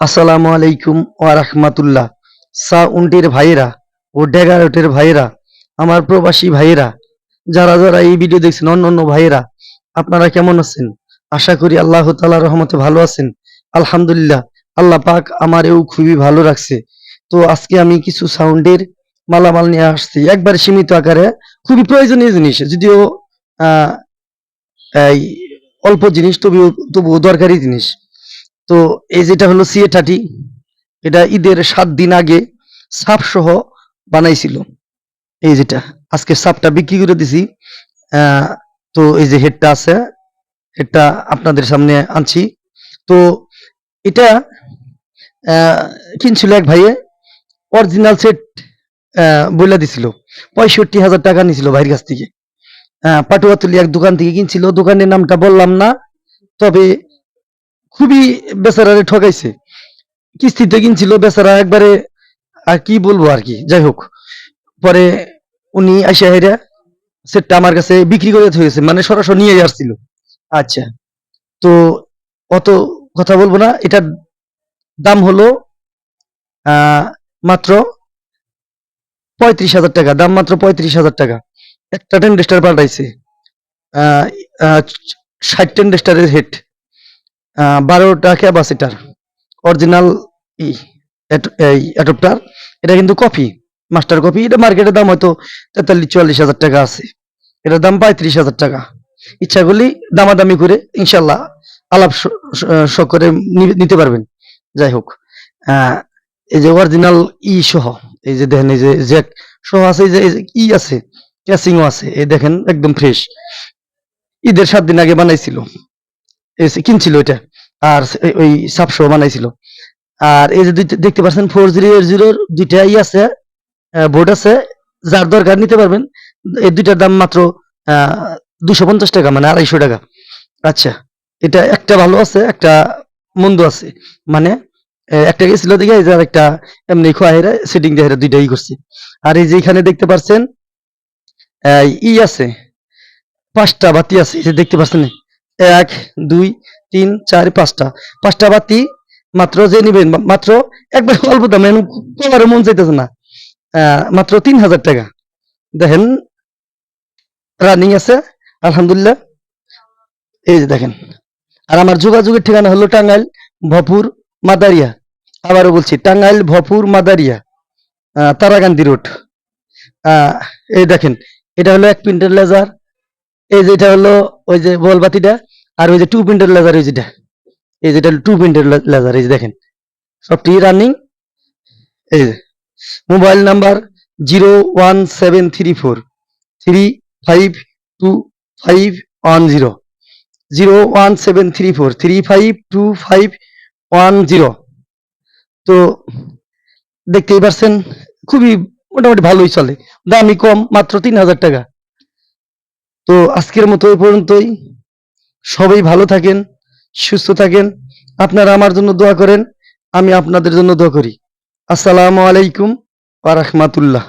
আসসালামু আলাইকুম রাহমাতুল্লাহ। সা উন্টির ভাইয়েরা ও ডেগারোটের ভাইয়েরা, আমার প্রবাসী ভাইয়েরা, যারা যারা এই ভিডিও দেখছেন, অন্য অন্য ভাইয়েরা, আপনারা কেমন আছেন? আশা করি আল্লাহ তাআলার রহমতে ভালো আছেন। আলহামদুলিল্লাহ, আল্লাহ পাক আমারেও খুবই ভালো রাখছে। তো আজকে আমি কিছু সাউন্ডের মালামাল নিয়ে আসছি। একবার সীমিত আকারে, খুবই প্রয়োজনীয় জিনিস, যদিও এই অল্প জিনিস, তবুও তবুও দরকারি জিনিস। তো এই যেটা হলো সিএ থার্টি এটা ঈদের সাত দিন আগে সাপ সহ বানাইছিল। এই যেটা, আজকে সাপটা বিক্রি করে দিছি। তো এই যে হেডটা আছে হেডটা আপনাদের সামনে আনছি। তো এটা কিনছিল এক ভাইয়ে অরিজিনাল সেট বইলা দিছিল। পঁয়ষট্টি হাজার টাকা নিছিল ভাইয়ের কাছ থেকে। পাটুয়াতুলি এক দোকান থেকে কিনছিল। দোকানের নামটা বললাম না, তবে খুবই বেচারারে ঠকাইছে। কিস্তিতে কিনছিল বেচারা একবারে, আর কি বলব আর কি, যাই হোক। পরে উনি আইসা হেরা সেটটা আমার কাছে বিক্রি করে হয়েছে মানে সরাসরি নিয়ে আসছিল। আচ্ছা তো অত কথা বলব না, এটার দাম হলো মাত্র পঁয়ত্রিশ হাজার টাকা, দাম মাত্র পঁয়ত্রিশ হাজার টাকা। একটা টেন্ডেস্টার পাল্টাইছে ষাট টেন্ডেস্টারের হেড। বারোটা ক্যাপাসিটার, অরিজিনাল ই অ্যাডপ্টার, এটা কিন্তু কপি, মাস্টার কপি, এটা মার্কেটের দাম হয়তো তেতাল্লিশ, চুয়াল্লিশ হাজার টাকা আছে। এটার দাম পঁয়ত্রিশ হাজার টাকা। ইচ্ছা করলেই দামাদামি করে ইনশাল্লাহ আলাপ করে নিতে পারবেন। যাই হোক এই যে অরিজিনাল ই সহ, এই যে দেখেন, এই যে জ্যাক সহ আছে এই যে ই আছে, ক্যাসিংও আছে, এই দেখেন, একদম ফ্রেশ। ঈদের সাত দিন আগে বানাইছিল। কিনছিল এটা, আর ওই সাপসহ বানাইছিল। আর এই যে দেখতে পাচ্ছেন ফোর জিরো এইট জিরোর দুইটা ই আছে বোর্ড আছে, যার দরকার নিতে পারবেন, এই দুইটার দাম মাত্র দুশো পঞ্চাশ টাকা মানে আড়াইশো টাকা। আচ্ছা এটা একটা ভালো আছে, একটা মন্দ আছে। মানে একটা গেছিল দেখে, এই যে একটা এমনি খোয়াইরা সেটিং দেখে দুইটা ই করছে। আর এই যে এখানে দেখতে পাচ্ছেন ই আছে, পাঁচটা বাতি আছে, এই যে দেখতে পাচ্ছেন। এক, দুই, তিন, চার, পাঁচটা। পাঁচটা বাতি মাত্র যে নিবেন মাত্র একবার অল্প দামে কলার মন চাইতেছে না। মাত্র তিন হাজার টাকা। দেখেন রানিং আছে, আলহামদুলিল্লাহ। এই যে দেখেন, আর আমার যোগাযোগের ঠিকানা হলো টাঙ্গাইল ভপুর মাদারিয়া। আবারও বলছি, টাঙ্গাইল ভপুর মাদারিয়া তারাকান্দি রোড। এই দেখেন, এটা হলো এক পিন্টের লেজার এই যেটা হলো ওই যে বল বাতিটা, আর ওই যে টু পিন্টের লেজার ওই যেটা। এই যেটা টু পিন্টের লেজার এই যে দেখেন। সবটি রানিং এই যে mobile number zero one seven three four three five two five one zero zero one seven three four three five two five one zero তো দেখতেই পারছেন, খুবই মোটামুটি ভালোই চলে। দামি কম, মাত্র তিন হাজার টাকা। তো আজকের মতো এই পর্যন্তই। সবাই ভালো থাকেন, সুস্থ থাকেন। আপনারা আমার জন্য দোয়া করেন, আমি আপনাদের জন্য দোয়া করি। আসসালামু আলাইকুম রাহমাতুল্লাহ।